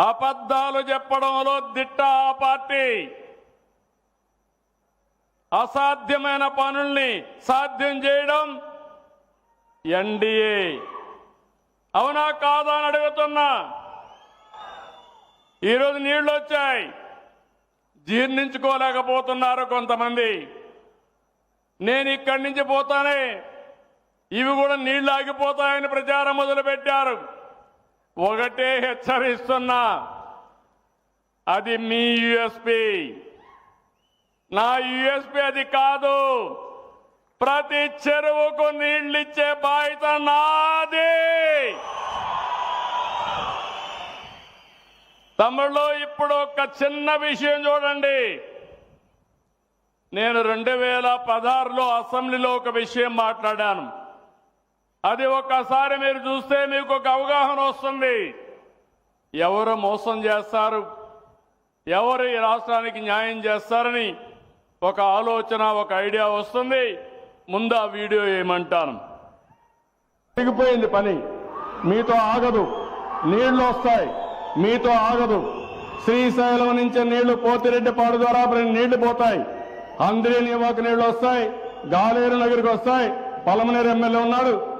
అబద్ధాలు చెప్పడంలో దిట్ట ఆ పార్టీ. అసాధ్యమైన పనుల్ని సాధ్యం చేయడం ఎన్డీఏ అవునా కాదా అని అడుగుతున్నా. ఈరోజు నీళ్ళు వచ్చాయి. జీర్ణించుకోలేకపోతున్నారు కొంతమంది. నేను ఇక్కడి నుంచి పోతానే. ఇవి కూడా నీళ్ళు ఆగిపోతాయని ప్రచారం మొదలుపెట్టారు. ఒకటే హెచ్చరిస్తున్నా. అది మీ యుఎస్పి. నా యుఎస్పి అది కాదు. ప్రతి చెరువుకు నీళ్ళిచ్చే బాధ్యత నాది. తమిళలో ఇప్పుడు ఒక చిన్న విషయం చూడండి. నేను రెండు వేల పదహారులో అసెంబ్లీలో ఒక విషయం మాట్లాడాను. అది ఒక్కసారి మీరు చూస్తే మీకు ఒక అవగాహన వస్తుంది. ఎవరు మోసం చేస్తారు? ఎవరు ఈ రాష్ట్రానికి న్యాయం చేస్తారని ఒక ఆలోచన ఒక ఐడియా వస్తుంది. ముందు ఆ వీడియో ఏమంటాను? తిరిగిపోయింది పని. మీతో ఆగదు. నీళ్ళు వస్తాయి. మీతో ఆగదు. శ్రీశైలం నుంచి నీళ్ళు పోతిరెడ్డిపాడు ద్వారా నీళ్ళు పోతాయి. అంద్రీ నివాకు నీళ్ళు వస్తాయి. గాలేరు నగరికి వస్తాయి. పలమనేరు ఎమ్మెల్యే ఉన్నాడు.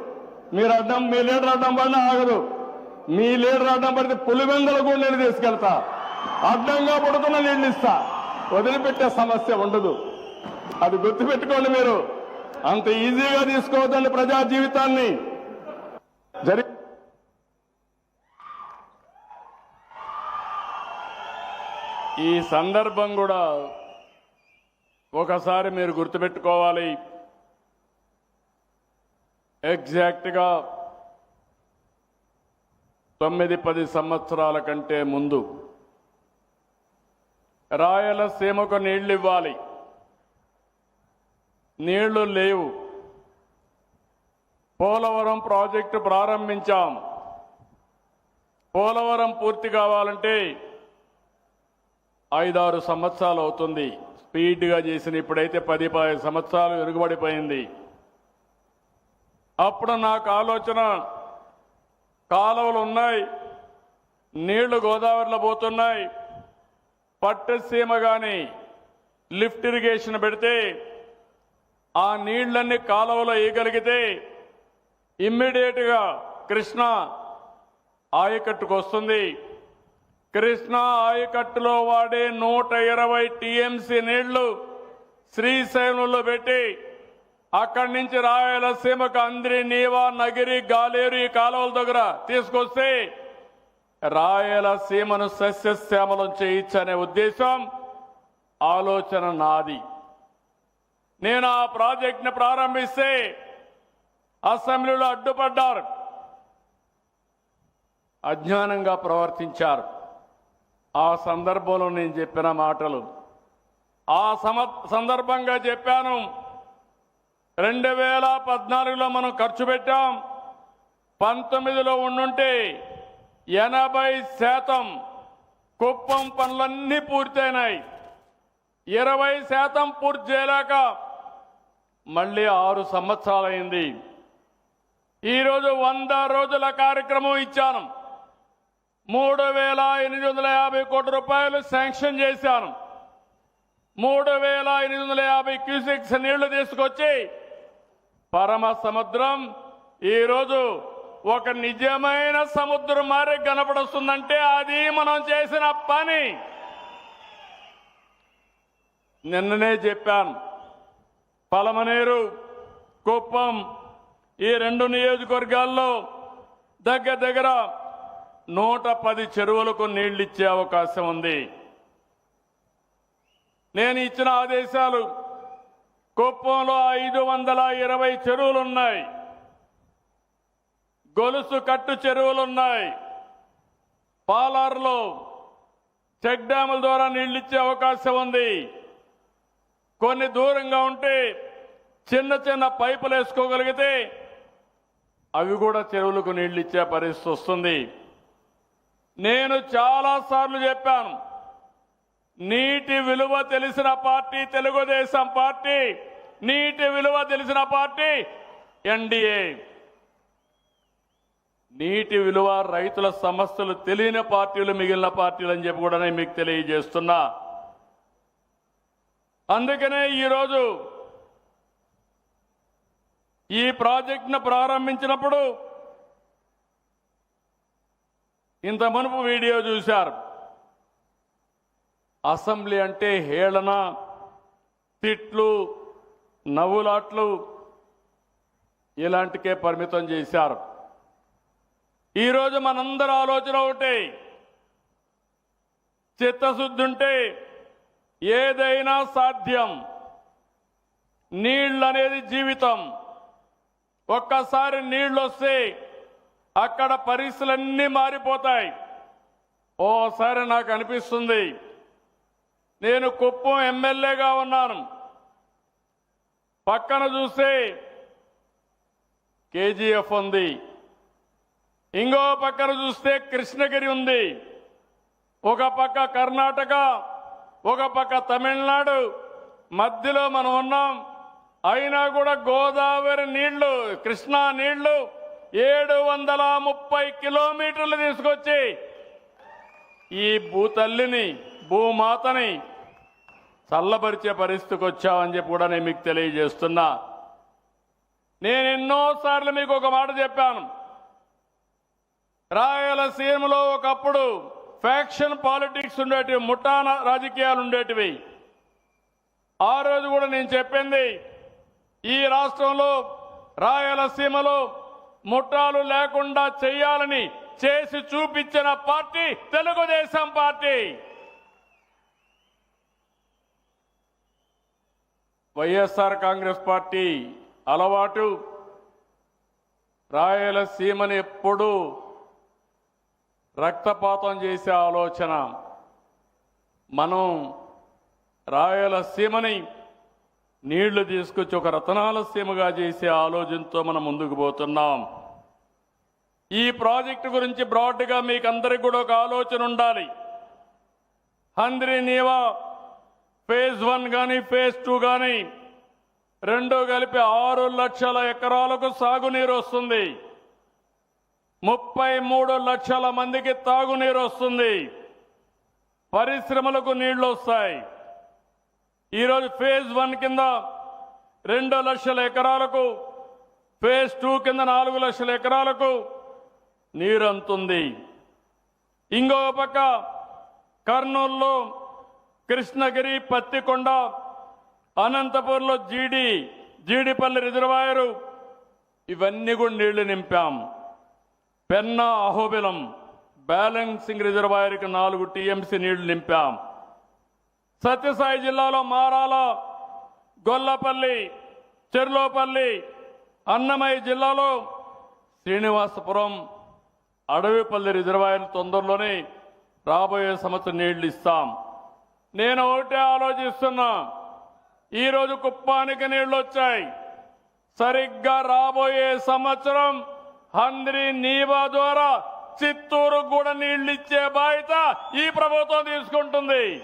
మీరు అడ్డం మీ లీడర్ అడ్డం పడినా ఆగదు. మీ లీడర్ అడ్డం పడితే పులివెందలు కూడా నేను తీసుకెళ్తా. అడ్డంగా పడుతున్న నీళ్ళు ఇస్తా. వదిలిపెట్టే సమస్య ఉండదు. అది గుర్తుపెట్టుకోండి మీరు. అంత ఈజీగా తీసుకోవద్దండి ప్రజా జీవితాన్ని. జరి ఈ సందర్భం కూడా ఒకసారి మీరు గుర్తుపెట్టుకోవాలి. ఎగ్జాక్ట్గా తొమ్మిది పది సంవత్సరాల కంటే ముందు రాయలసీమకు నీళ్ళు ఇవ్వాలి నీళ్ళు లేవు. పోలవరం ప్రాజెక్టు ప్రారంభించాం. పోలవరం పూర్తి కావాలంటే ఐదారు సంవత్సరాలు అవుతుంది. స్పీడ్గా చేసిన ఇప్పుడైతే పది పది సంవత్సరాలు వెనుకబడిపోయింది అప్పుడు నాకు ఆలోచన కాలువలు ఉన్నాయి నీళ్ళు గోదావరిలో పోతున్నాయి. పట్టసీమ కానీ లిఫ్ట్ ఇరిగేషన్ పెడితే ఆ నీళ్ళన్నీ కాలువలో వేయగలిగితే ఇమ్మీడియట్గా కృష్ణ ఆయకట్టుకు వస్తుంది. కృష్ణా ఆయకట్టులో వాడే నూట ఇరవై టీఎంసీ నీళ్ళు శ్రీశైలంలో పెట్టి అక్కడి నుంచి రాయలసీమకు అంద్రి నీవా నగిరి గాలేరు ఈ కాలువల దగ్గర తీసుకొస్తే రాయలసీమను సస్యశ్యామలం చేయించనే ఉద్దేశం ఆలోచన నాది. నేను ఆ ప్రాజెక్ట్ని ప్రారంభిస్తే అసెంబ్లీలో అడ్డుపడ్డారు. అజ్ఞానంగా ప్రవర్తించారు. ఆ సందర్భంలో నేను చెప్పిన మాటలు. ఆ సమ సందర్భంగా చెప్పాను రెండు వేల పద్నాలుగులో మనం ఖర్చు పెట్టాం. పంతొమ్మిదిలో ఉండుంటే ఎనభై శాతం కుప్పం పనులన్నీ పూర్తయినాయి. ఇరవై శాతం పూర్తి చేయలేక మళ్ళీ ఆరు సంవత్సరాలైంది. ఈరోజు వంద రోజుల కార్యక్రమం ఇచ్చాను. మూడు వేల ఎనిమిది వందల యాభై కోట్ల రూపాయలు శాంక్షన్ చేశాను. మూడు వేల ఎనిమిది వందల యాభై క్యూసెక్స్ నీళ్ళు తీసుకొచ్చి పరమ సముద్రం. ఈరోజు ఒక నిజమైన సముద్రం మారి కనపడుస్తుందంటే అది మనం చేసిన పని. నిన్ననే చెప్పాను. పలమనేరు కుప్పం ఈ రెండు నియోజకవర్గాల్లో దగ్గర దగ్గర నూట పది చెరువులకు నీళ్ళిచ్చే అవకాశం ఉంది. నేను ఇచ్చిన ఆదేశాలు కుప్పంలో ఐదు వందల ఇరవై చెరువులున్నాయి. గొలుసు కట్టు చెరువులున్నాయి. పాలార్లో చెక్ డ్యాముల ద్వారా నీళ్ళిచ్చే అవకాశం ఉంది. కొన్ని దూరంగా ఉంటే చిన్న చిన్న పైపులు వేసుకోగలిగితే అవి కూడా చెరువులకు నీళ్ళిచ్చే ఇచ్చే పరిస్థితి వస్తుంది. నేను చాలాసార్లు చెప్పాను నీటి విలువ తెలిసిన పార్టీ తెలుగుదేశం పార్టీ నీటి విలువ తెలిసిన పార్టీ ఎన్డీఏ. నీటి విలువ రైతుల సమస్యలు తెలియని పార్టీలు మిగిలిన పార్టీలు అని చెప్పి కూడా నేను మీకు తెలియజేస్తున్నా. అందుకనే ఈరోజు ఈ ప్రాజెక్టును ప్రారంభించినప్పుడు ఇంత మునుపు వీడియో చూశారు. అసెంబ్లీ అంటే హేళన తిట్లు నవ్వులాట్లు ఇలాంటికే పరిమితం చేశారు. ఈరోజు మనందరి ఆలోచన ఒకటే. చిత్తశుద్ధి ఉంటే ఏదైనా సాధ్యం. నీళ్ళు అనేది జీవితం. ఒక్కసారి నీళ్ళు వస్తే అక్కడ పరిస్థితులన్నీ మారిపోతాయి. ఓసారి నాకు అనిపిస్తుంది. నేను కుప్పం ఎమ్మెల్యేగా ఉన్నాను. పక్కన చూస్తే కేజీఎఫ్ ఉంది. ఇంకో పక్కన చూస్తే కృష్ణగిరి ఉంది. ఒక పక్క కర్ణాటక ఒక పక్క తమిళనాడు. మధ్యలో మనం ఉన్నాం. అయినా కూడా గోదావరి నీళ్ళు కృష్ణా నీళ్ళు ఏడు వందల ముప్పై కిలోమీటర్లు తీసుకొచ్చి ఈ భూతల్లిని భూమాతని చల్లబరిచే పరిస్థితికి వచ్చామని చెప్పి కూడా నేను మీకు తెలియజేస్తున్నా. నేను ఎన్నోసార్లు మీకు ఒక మాట చెప్పాను. రాయలసీమలో ఒకప్పుడు ఫ్యాక్షన్ పాలిటిక్స్ ఉండేటివి ముఠాన రాజకీయాలు ఉండేటివి. ఆ రోజు కూడా నేను చెప్పింది ఈ రాష్ట్రంలో రాయలసీమలో ముఠాలు లేకుండా చేయాలని చేసి చూపించిన party Telugu Desam party. YSR Congress party అలవాటు. రాయలసీమని ఎప్పుడూ రక్తపాతం చేసే ఆలోచన. మనం రాయలసీమని నీళ్ళు తీసుకొచ్చి ఒక రతనాల సీమగా చేసే ఆలోచనతో మనం ముందుకు పోతున్నాం. ఈ ప్రాజెక్టు గురించి బ్రాడ్గా మీకు అందరికి కూడా ఒక ఆలోచన ఉండాలి. హంద్రి నీవా ఫేజ్ వన్ కానీ ఫేజ్ టూ కానీ రెండు కలిపి ఆరు లక్షల ఎకరాలకు సాగునీరు వస్తుంది. ముప్పై మూడు లక్షల మందికి తాగునీరు వస్తుంది. పరిశ్రమలకు నీళ్ళు వస్తాయి. ఈరోజు ఫేజ్ వన్ కింద రెండు లక్షల ఎకరాలకు ఫేజ్ టూ కింద నాలుగు లక్షల ఎకరాలకు నీరు అంతుంది ఇంకో పక్క కర్నూలులో కృష్ణగిరి పత్తికొండ అనంతపూర్లో జీడి జీడిపల్లి రిజర్వాయరు ఇవన్నీ కూడా నీళ్ళు నింపాం. పెన్నా అహోబిలం బ్యాలెన్సింగ్ రిజర్వాయర్కి నాలుగు టీఎంసీ నీళ్ళు నింపాం. సత్యసాయి జిల్లాలో మారాల గొల్లపల్లి చెర్లోపల్లి అన్నమయ్య జిల్లాలో శ్రీనివాసపురం అడవిపల్లి రిజర్వాయర్లు తొందరలోనే రాబోయే సంవత్సరం నీళ్ళు ఇస్తాం. నేను ఒకటే ఆలోచిస్తున్నా. ఈరోజు కుప్పానికి నీళ్ళు వచ్చాయి. సరిగ్గా రాబోయే సంవత్సరం హంద్రి నీవా ద్వారా చిత్తూరు కూడా నీళ్ళు ఇచ్చే బాధ్యత ఈ ప్రభుత్వం తీసుకుంటుంది.